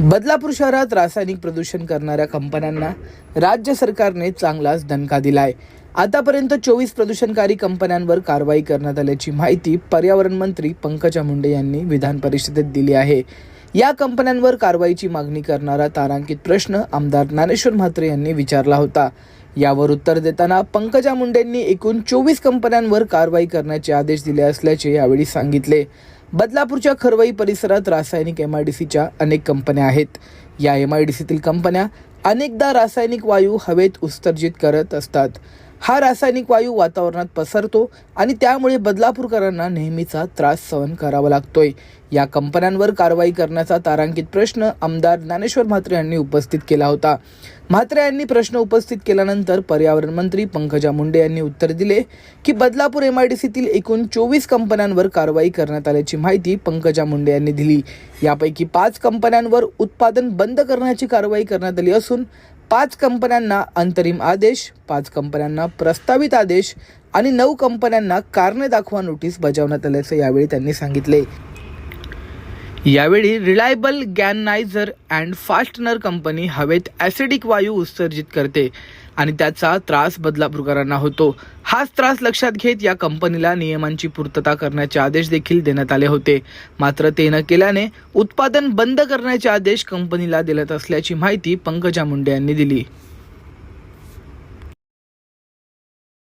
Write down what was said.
बदलापूर शहरात रासायनिक प्रदूषण करणाऱ्या कंपन्यांना राज्य सरकारने चांगलाच दणका दिलाय. आतापर्यंत चोवीस प्रदूषणकारी कंपन्यांवर कारवाई करण्यात आल्याची माहिती पर्यावरण मंत्री पंकजा मुंडे यांनी विधान परिषदेत दिली आहे. या कंपन्यांवर कारवाईची मागणी करणारा तारांकित प्रश्न आमदार ज्ञानेश्वर म्हात्रे यांनी विचारला होता. यावर उत्तर देताना पंकजा मुंडेंनी एकूण चोवीस कंपन्यांवर कारवाई करण्याचे आदेश दिले असल्याचे यावेळी सांगितले. बदलापूरच्या खरवई परिसरात रासायनिक एम आय डी सीच्या अनेक कंपन्या आहेत. या एम आय डी सीतील कंपन्या अनेकदा रासायनिक वायू हवेत उत्सर्जित करत असतात. हा रासायनिक वायू वातावरणात पसरतो आणि त्यामुळे बदलापूरकरांना नेहमीचा त्रास सहन करावा लागतोय. या कंपन्यांवर कारवाई करण्याचा तारांकित प्रश्न आमदार ज्ञानेश्वर म्हात्रे यांनी उपस्थित केला होता. म्हात्रे यांनी प्रश्न उपस्थित केल्यानंतर पर्यावरण मंत्री पंकजा मुंडे यांनी उत्तर दिले की बदलापूर एम आय डी सीतील एकूण चोवीस कंपन्यांवर कारवाई करण्यात आल्याची माहिती पंकजा मुंडे यांनी दिली. यापैकी पाच कंपन्यांवर उत्पादन बंद करण्याची कारवाई करण्यात आली असून पाच कंपन्यांना अंतरिम आदेश पाच कंपन्यांना प्रस्तावित आदेश आणि नऊ कंपन्यांना कारणे दाखवा नोटीस बजावण्यात आल्याचं यावेळी त्यांनी सांगितले. यावेळी reliable galvanizer and fastener company हवेत ॲसिडिक वायू उत्सर्जित करते आणि त्याचा त्रास बदलापूरकरांना होतो. हाच त्रास लक्षात घेत या कंपनीला नियमांची पूर्तता करण्याचे आदेश देखील देण्यात आले होते. मात्र ते न केल्याने उत्पादन बंद करण्याचे आदेश कंपनीला देण्यात असल्याची माहिती पंकजा मुंडे यांनी दिली.